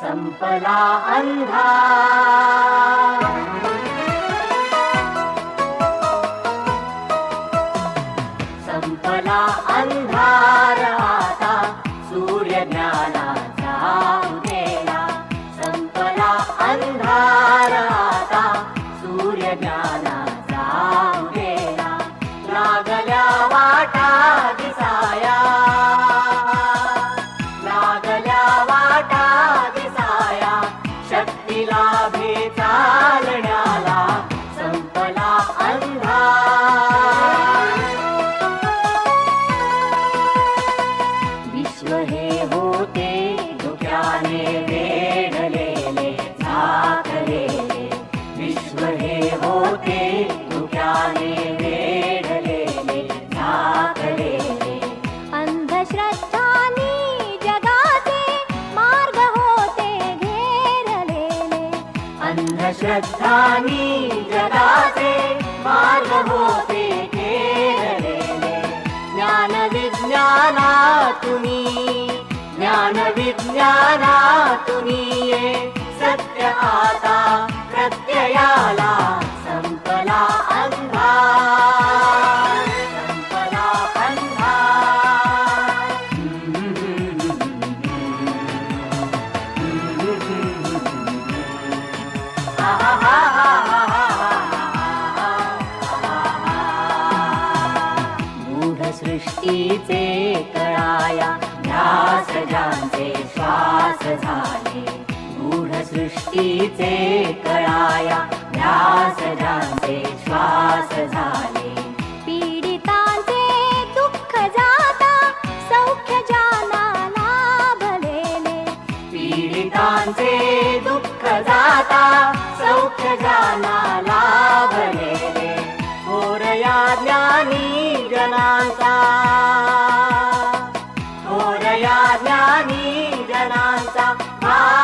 संपला अंधा संपला अंधार आता सूर्य ज्ञानाचा उदेला संपला अंधार आता अंधश्रद्धानी जगाचे मार्ग होते घेरलेले अंधश्रद्धानी जगाचे मार्ग होते केलेले ज्ञान विज्ञाना तुम्ही ज्ञान विज्ञाना तुम्ही ये सत्य आता सृष्टीचे कळाया ध्यास ज्यांचे श्वास झाले. गूढ सृष्टीचे कळाया ध्यास ज्यांचे श्वास झाले. पीडितांचे दुःख जाता सौख्य जाना लाभलेले पीडितांचे दुःख जाता सौख्य जाना 아!